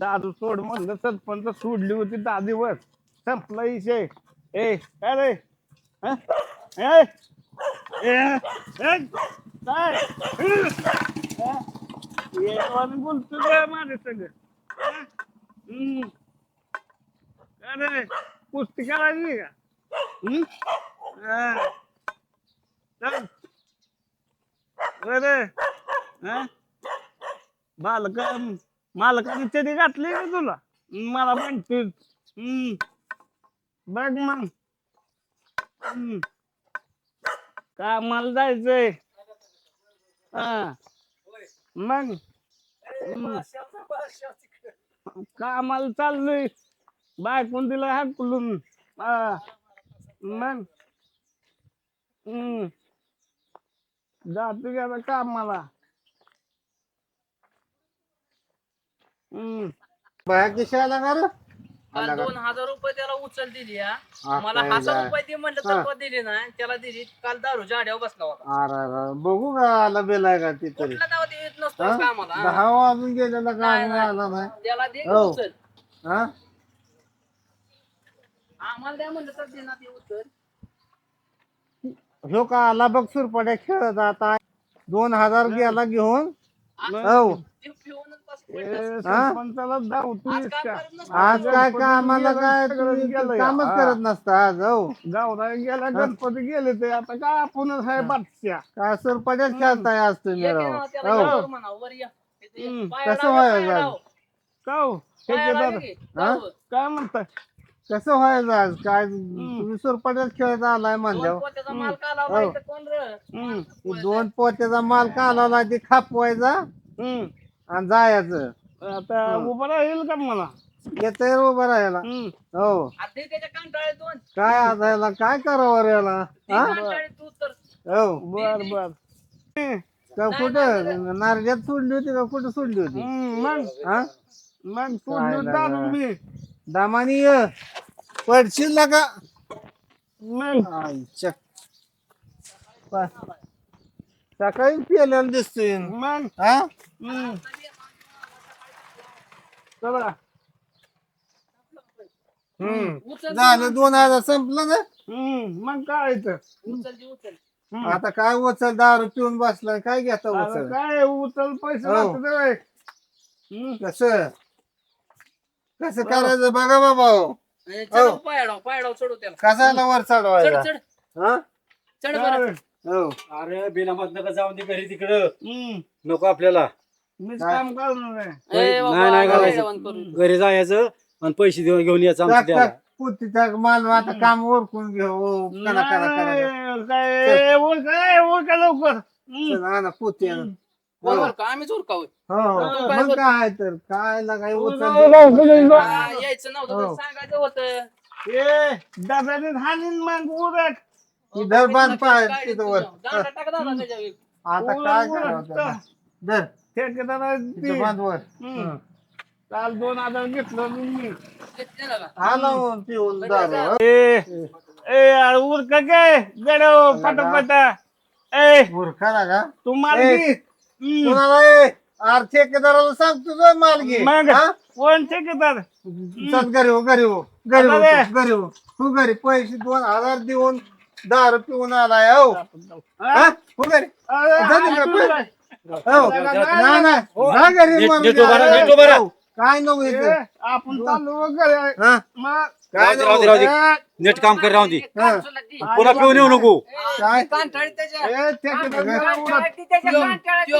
दादू सोड म्हणलं सरपंच सोडली होती दहा दिवस संपला विषय ए काय रे हं? ए? ए? ए? काय हं? येडवानी बोलतो काय माझ्या सगळं हं? हम्म. काय रे कुस्ती करायची का बालक मालकाने तरी घातली का तुला? मला म्हणतोय बघ मग. का कामाला जायचंय. हा. मग. कामाला चाललोय. बायकून दिला हाकलून. हा. मग हम्म जातो की कामाला हम्म बाया किशाला का रे दोन हजार रुपये त्याला उचल दिली हा. मला काय हजार. रुपये दे म्हणलं हा. तर तो दिली नाही त्याला दिली काल दारू जाड्यावर बसला होता अरे अरे बघू का आला बेल आहे का ती तरी कुठला दावा ते येत नसतो हा? कामाला हा. दहा वाजून गेलेला का नाही, आणि नाही. आला नाही त्याला दे हो. उचल हा आम्हाला द्या म्हणलं तर दे ना ते उचल ह्यो का आला बघ सुरपड्या खेळत आता दोन हजार गेला घेऊन हो ते पिऊनच आज काय का करत नसतो. आज काय तुम्ही. कामच हा. करत नसता आज हो गावरा गेला गणपती गेले ते आता काय आपणच आहे बादशा काय सुरपड्या खेळताय आज तुम्ही ये राव त्याला हो वर म्हणा, वर या. तिथे हम्म. पाया कसं लाव, व्हायचं पाया आज? लाव. काव पाया लाव ठेकेदार की. हा? लाव. काय म्हणताय कसं व्हायचं आज? काय तुम्ही सुरपड्यात खेळत आलाय दोन म्हणल्यावर पोत्याचा माल का हो. कोण रे? हम्म, दोन पोत्याचा माल कालाला ती खापवायचा हम्म. आणि जायचं. आता उभं राहील का मला? येतंय उभं राहायला. हम्म. हो. आधी त्याच्या कंटाळे दोन. काय आता याला काय करावं रे याला? हा? कंटाळे तू तर. हो. बर बर. का कुठं? नारड्यात सोडली होती का? कुठं सोडली होती? हम्म, मग. हा? मग सोडून काय जाणून लागा. मी दामानी ये. पडशील ना का मग आईच्या. पा- सकाळी पेलेला दिसतोय मग हा. चला हम्म झालं दोन हजार संपलं ना हम्म, मग काय तर हम्म. आता काय उचल दारू पिऊन बसलाय काय घेता आता उचल काय उचल पैसे हो. लागतात होय. हम्म. कस कसं करायचं? बघा बाबा हो. ए, चढव पायाडाव पायाडाव चढू त्याला. कसाला वर चढ चढवायचा चढ हा? चढ बरं. हो. अरे बिनामत नका जाऊन दे घरी तिकडं. नको आपल्याला. मीच काम करणार आहे. ए, बाबा, नाही, नाही करायचं. जेवण करून. घरी जायचं आणि पैसे देऊन घेऊन यायचं आमचं टाक द्यायला. टाक पुती टाक. माल आता काम ओरकून घेऊ करा करा करा नाही, काय ओळख काय ओळख लवकर. चल, आणा पुती. आणा. बरोबर का? आम्हीच उरकावं हो. काय मग काय तर? काय लागाय उचल हा, यायचं नव्हतं तर हो. सांगायचं होतं. ए डब्याने हाणीन मग उरट इधर बांध पाय तिथं वर. दांडा टाक दादा त्याच्यावर. आता काय करावं त्याला? धर. ठेकेदार तिथं बांध वर. हम्म. काल दोन हजार घेतलं मी. घेतलेलं का? आला मग पिऊन दारू. ए ए अरे उरक काय? गडव पटापटा. ए. मूर्खा का? तू माल ए, घे. हम्म. कुणाला ए? आर ठेकेदाराला सांगतो जो माल घे. मग हा? कोण ठेकेदार? चल घरी हो घरी हो. घरी हो आता तू, घरी हो. तू घरी पैसे दोन हजार देऊन दारू पिऊन आलाय हो. हा? हो? घरी. अरे, जा तिकडे, अरे, पळ. तुला- हो. नाही नाही जा घरी नीट- मग. नीट उभा राहा, नीट उभा राहा. हो, काय नको इथं आपण चाललो घरी. हा? मग काय राहू दे, राहू दे, राहू नीट काम कर राहून दे. हा. पुन्हा पिऊन येऊ नको. काय? कांटाळी त्याच्या. ए, त्यो.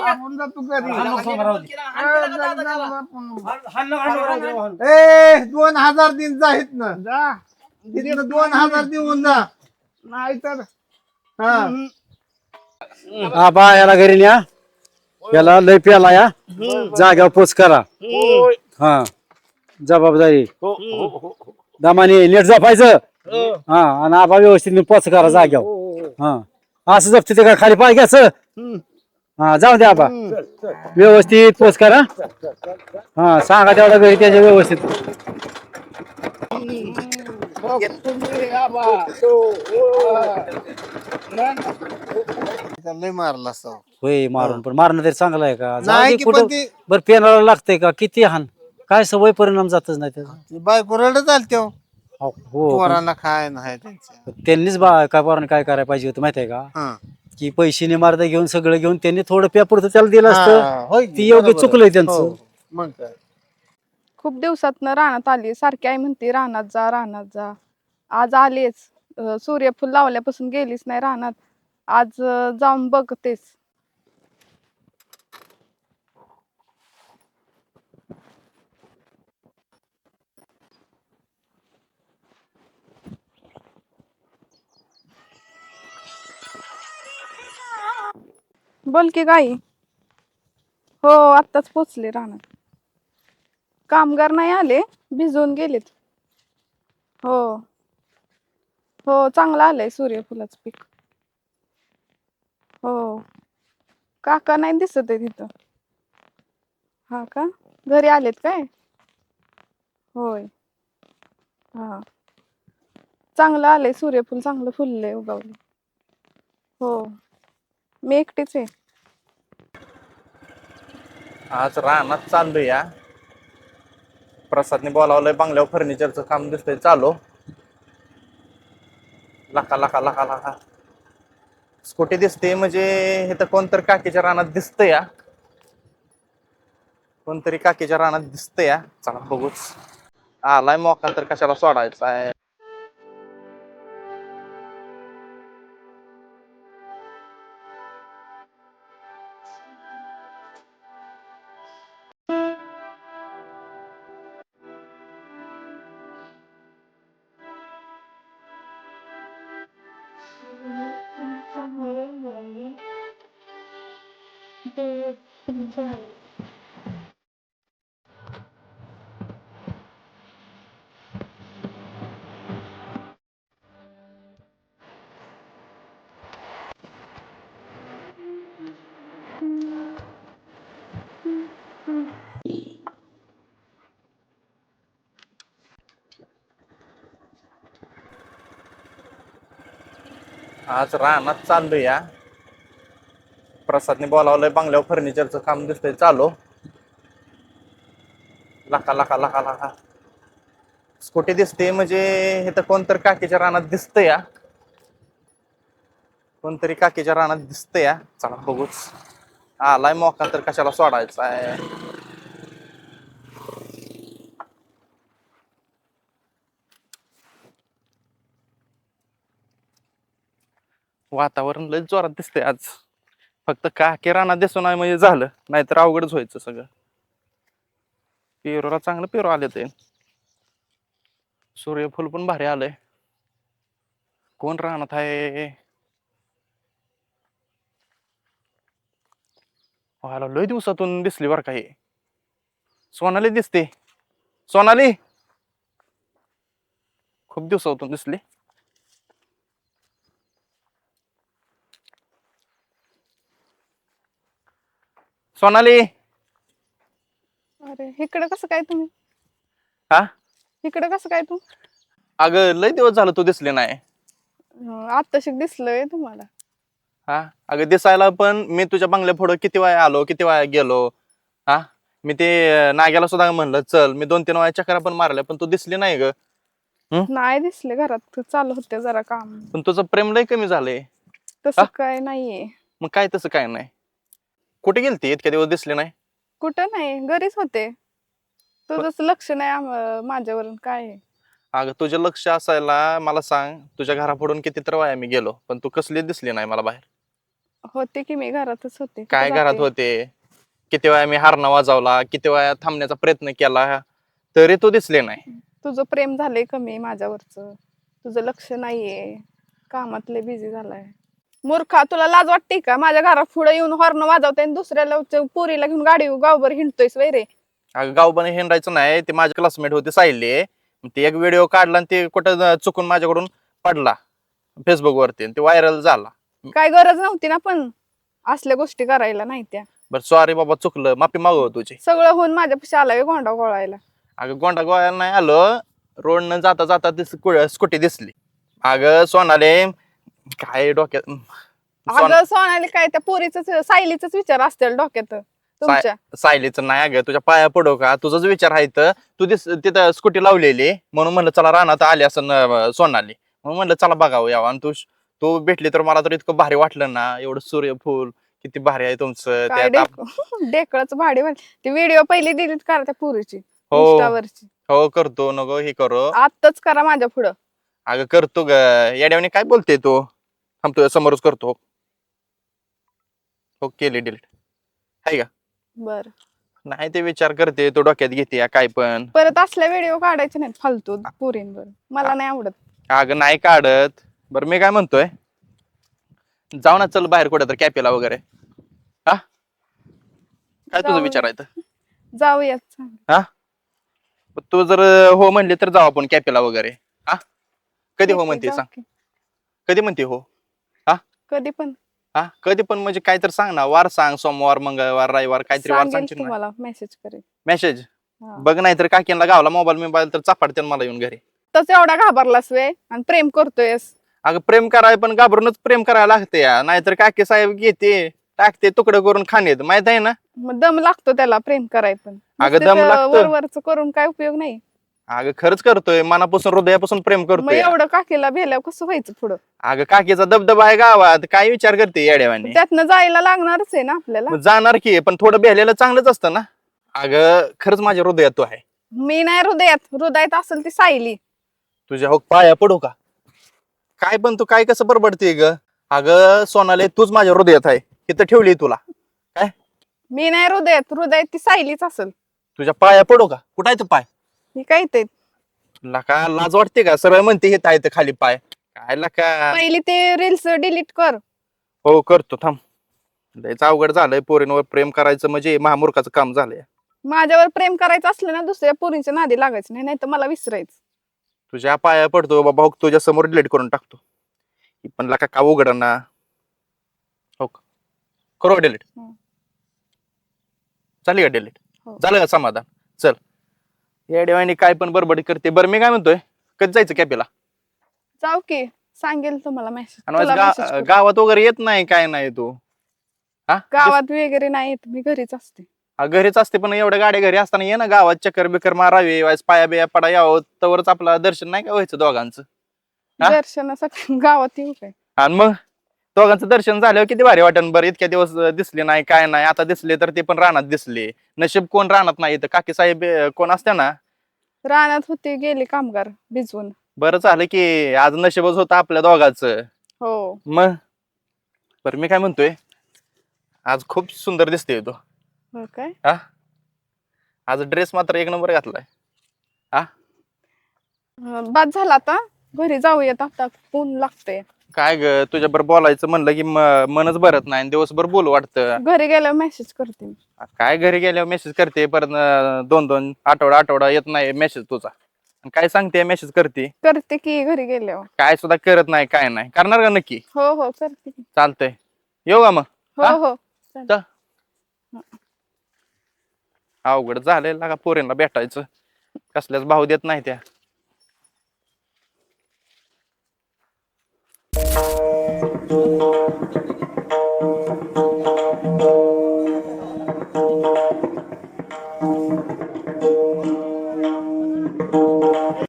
आपण जातो घरी. राहू जा- जा- दोन हजार दिन जा इथनं. जा. दोन हजार देऊन जा. नाही तर. हा. हा बा याला घरी न्या. याला लय प्याला या. जाग्यावर पोच करा. हा. जबाबदारी दमाने नीट जपायचं. हा. आणि आबा व्यवस्थित पोच करा जाग्यावर. हा असं जपते ते का खाली पाय घ्यायचं? हा जाऊ द्या आबा व्यवस्थित पोच करा. हा सांगा तेवढा घरी त्याच्या व्यवस्थित. लय मारला होय मारून. पण मारणं तरी चांगलं आहे का? नाही की कुठं? पण ती बरं पेनाला लागतंय का? किती हान? काय सवय परिणाम जातच नाही त्याचा. ती बायको रडत आली तेव्हा हो पण पोरांना खाय नाही त्यांच्या त्यांनीच बा काय पोरांनी काय करायला पाहिजे होतं माहितीये का? हा. की पैसे निमारदा घेऊन सगळं घेऊन त्यांनी थोडं पेपर त्याला दिलं हा, असतं. होय की, ती योग्य बरोबर. चुकलंय त्यांचं. हो, मग काय. खूप दिवसातनं रानात आली. सारखी आई म्हणते रानात जा रानात जा. आज आलीच. अं, सूर्यफूल लावल्यापासून गेलीच नाही रानात. आज अं, जाऊन बघतेस बोल की गाई. हो आत्ताच पोचले राहणार कामगार नाही आले भिजवून गेलेत. हो. हो चांगलं आलंय सूर्यफुलाचं पीक. हो. काका नाही दिसत आहे तिथं. हा का? घरी आलेत काय? होय. हा. चांगलं आलंय सूर्यफूल चांगलं फुललंय उगवलं हो. मी एकटीच आहे. आज रानात चाललो या. प्रसादने बोलावलंय बंगल्यावर फर्निचरचं काम दिसतंय चालू. लाका लाका लाका लाखा स्कूटी दिसते म्हणजे हे तर कोणतरी काकीच्या रानात दिसतंय या. कोणतरी काकीच्या रानात दिसतंय या. चला बघूच. आलाय मोका तर कशाला सोडायचा आहे? आज रानात चाललोय या प्रसादने बोलावलंय बंगल्यावर फर्निचरचं काम दिसतंय चालू. लाका लाखा लाखा लाखा स्कूटी दिसते म्हणजे हे तर कोणतरी काकीच्या रानात दिसतं या कोणतरी काकीच्या रानात दिसतं या चला बघूच. आलाय मोका तर कशाला सोडायचा आहे वातावरण लय जोरात दिसतंय आज. फक्त काकी रानात दिसून आहे म्हणजे झालं नाहीतर अवघडच व्हायचं सगळं. पेरूला चांगलं पेरू आले ते. सूर्यफूल पण भारी आलंय. कोण रानात आहे? व्हायला लय दिवसातून दिसली बरं काही सोनाली दिसते. सोनाली! खूप दिवसातून दिसली. सोनाली. अरे इकडं कसं काय तुम्ही? हा? इकडं कसं काय तू? अगं लय दिवस झालं तू दिसली नाही. आत्ताशी दिसलंय तुम्हाला. हा? अगं दिसायला पण मी तुझ्या बंगल्या पुढं किती वेळा आलो किती वेळा गेलो. हा? मी ते नाग्याला सुद्धा म्हणलं चल मी दोन तीन वेळा चक्रा पण मारल्या पण तू दिसली नाही ग. नाही दिसले घरात चालू होते जरा काम. पण तुझं प्रेम लय कमी झालंय. तसं? काय नाहीये. मग काय तसं काय नाही? कुठे गेलती? इतक्या दिवस दिसली नाही. कुठं नाही घरीच होते. तुझंच लक्ष नाही आम- माझ्यावरून काय आहे? अगं तुझं लक्ष असायला मला सांग तुझ्या घरापुढून किती तर वेळा मी गेलो पण तू कसली दिसली नाही मला बाहेर. होते की मी घरातच होते. कुठं काय घरात जाते? होते? किती वेळा मी हारणा वाजवला किती वेळा थांबण्याचा प्रयत्न केला तरी तू दिसले नाही. तुझं प्रेम झालंय कमी माझ्यावरच. तुझं लक्ष नाहीये. कामातले बिझी झालाय. मूर्खा तुला लाज वाटते का? माझ्या घरात पुढे येऊन हॉर्न वाजवते आणि दुसऱ्याला च- पोरीला घेऊन गाडी गावभर हिंडतोयस वैरे अगं गावबने हिंडायचं नाही ते माझे क्लासमेट होते सायले. ते एक व्हिडिओ काढला आणि ते कुठं चुकून माझ्याकडून पडला फेसबुक वरती आणि ते व्हायरल झाला. काय गरज नव्हती ना पण असल्या गोष्टी करायला नाही त्या. बरं सॉरी बाबा चुकलं. माफी मागव तुझी. सगळं होऊन माझ्यापाशी आलाय गोंडा गोळायला. अगं गोंडा गोळ्याला नाही आलं. रोडनं जाता जाता दिस कु- स्कूटी दिसली. अगं सोनाले काय डोक्यात? अगं सोनाली काय त्या पोरीच सायलीच विचार असतील डोक्यात तुमच्या? सायलीचं नाही अगं तुझ्या पाया पडो का? तुझाच विचार आहे तर तू दिस तिथं स्कूटी लावलेली म्हणून म्हणलं चला रानात आली असं सोनाली. म्हणून म्हणलं चला बघावं यावं. आणि तू तू भेटली तर मला तर इतकं भारी वाटलं ना एवढं सूर्यफूल किती भारी आहे तुमचं काय त्यात आप- डेक डेकळच भाडी ती व्हिडिओ पहिली डिलीट करा त्या पोरीची हो. इंस्टावरची हो करतो नको हे करो. आत्ताच करा माझ्या पुढं. अगं करतो ग. येड्यावणी काय बोलते तू? थांबतो समोरच करतो. हो केली डिलीट आहे का? बर. नाही ते विचार करते. तो डोक्यात घेते काय पण. परत असल्या व्हिडिओ काढायचे नाहीत फालतू पोरींवर. मला नाही आवडत. अगं नाही काढत. बरं मी काय म्हणतोय? जाऊ ना चल बाहेर कुठे तर कॅपेला वगैरे. हा? काय तुझं जाऊ. विचार आहे तर? जाऊयात. हा? तू जर हो म्हणली तर जाऊ आपण कॅपेला वगैरे. हा? कधी हो म्हणते सांग. कधी म्हणते हो? कधी पण. हा? कधी पण म्हणजे काय तर सांग ना वार सांग सोमवार मंगळवार रविवार काहीतरी वार सांगशील ना. तुम्हाला मेसेज करेल मेसेज हा. बघ नाही तर काकीला गावला मोबाईल मोबाईल तर चापाडते मला येऊन घरी. तस एवढा घाबरलास वे आणि प्रेम करतोयस. अगं प्रेम कराय पण घाबरूनच प्रेम करायला लागते या. नाहीतर काकी साहेब घेते टाकते तुकडं करून खाण्यात माहीत आहे ना? मग दम लागतो त्याला प्रेम कराय पण. अगं दम लागतो. वरवरच करून काय उपयोग नाही. अगं खरंच करतोय. मनापासून हृदयापासून प्रेम मग करतोय. एवढं काकीला भेल्यावर कसं व्हायचं पुढं? अगं काकीचा दबदबा आहे गावात. काय विचार करते येड्यावानी त्यातनं जायला लागणारच आहे ना आपल्याला. मग जाणार की पण थोडं बेहलेलं चांगलंच असतं ना? अगं खरंच माझ्या हृदयात तू आहे. मी नाही हृदयात. हृदयात असेल ती सायली. तुझ्या हो पाया पडू का? काय पण तू काय कसं बडबडते ग? अगं सोनाले तूच माझ्या हृदयात आहे. इथं ठेवली तुला. मी नाही हृदयात. हृदयात ती सायलीच असेल. तुझ्या पाया पडू का? कुठं आहे तो पाय? ही काय ते? लका लाज वाटते का? सरळ म्हणते हे आहे खाली पाय. काय लका? पहिली ते रील्स डिलीट कर. हो करतो थांब. लयच अवघड झालंय पोरींवर प्रेम करायचं म्हणजे महामूर्खाचं काम झालंय. माझ्यावर प्रेम करायचं असलं ना दुसऱ्या पोरींच्या नादी लागायचं नाही नाहीतर मला विसरायचं. तुझ्या पाया पडतो बाबा हो तुझ्या समोर डिलीट करून टाकतो. ही पण लका का उघड ना? हो का? करू डिलीट हम्म. चालेल का डिलीट हो. झालं का समाधान? चल. या देवानी काय पण बडबडी करते. बरं मी काय म्हणतोय? कधी जायचं कॅपेला जाऊ की सांगेल तुम्हाला मेसेज आणि आज गा- गावात वगैरे येत नाही काय नाही तू? हा? गावात वगैरे नाही येत मी घरीच असते. घरीच असते पण एवढ्या गाड्या घरी असताना ये ना गावात चक्कर बिकर मारावी वाईस पाया बिया पडा यावं तवरच आपलं दर्शन नाही का व्हायचं दोघांचं? हा? दर्शनासाठी गावात येऊ काय? आणि मग? दोघांचं दर्शन झाल्यावर किती भारी वाटन बरं इतक्या दिवस दिसले नाही काय नाही आता दिसले तर ते पण रानात दिसले. नशीब कोण रानात नाही तर काकी साहेब कोण असते ना? रानात होते गेले कामगार भिजवून. बरं झालं की आज नशीबच होतं आपल्या दोघांचं. हो. मग? बरं मी काय म्हणतोय? आज खूप सुंदर दिसते तो. हो काय? आज ड्रेस मात्र एक नंबर घातलाय. अं, बाद झाला आता. घरी जाऊयात आता. ऊन लागते काय ग तुझ्या बरोबर बोलायचं म्हणलं की म- मनच भरत नाही आणि दिवसभर बोलू वाटतं. घरी गेल्यावर मेसेज करते मी. काय घरी गेल्यावर मेसेज करते परत अं, दोन दोन आठवडा आठवडा येत नाही मेसेज तुझा. आणि काय सांगते मेसेज करते? करते की घरी गेल्यावर. काय सुद्धा करत नाही काय नाही. करणार का नक्की? हो हो करते की. चालतंय. येऊ का मग? हो हा? हो अवघड झालंय लागा पोरींना भेटायचं. कसल्याच भाव देत नाही त्या.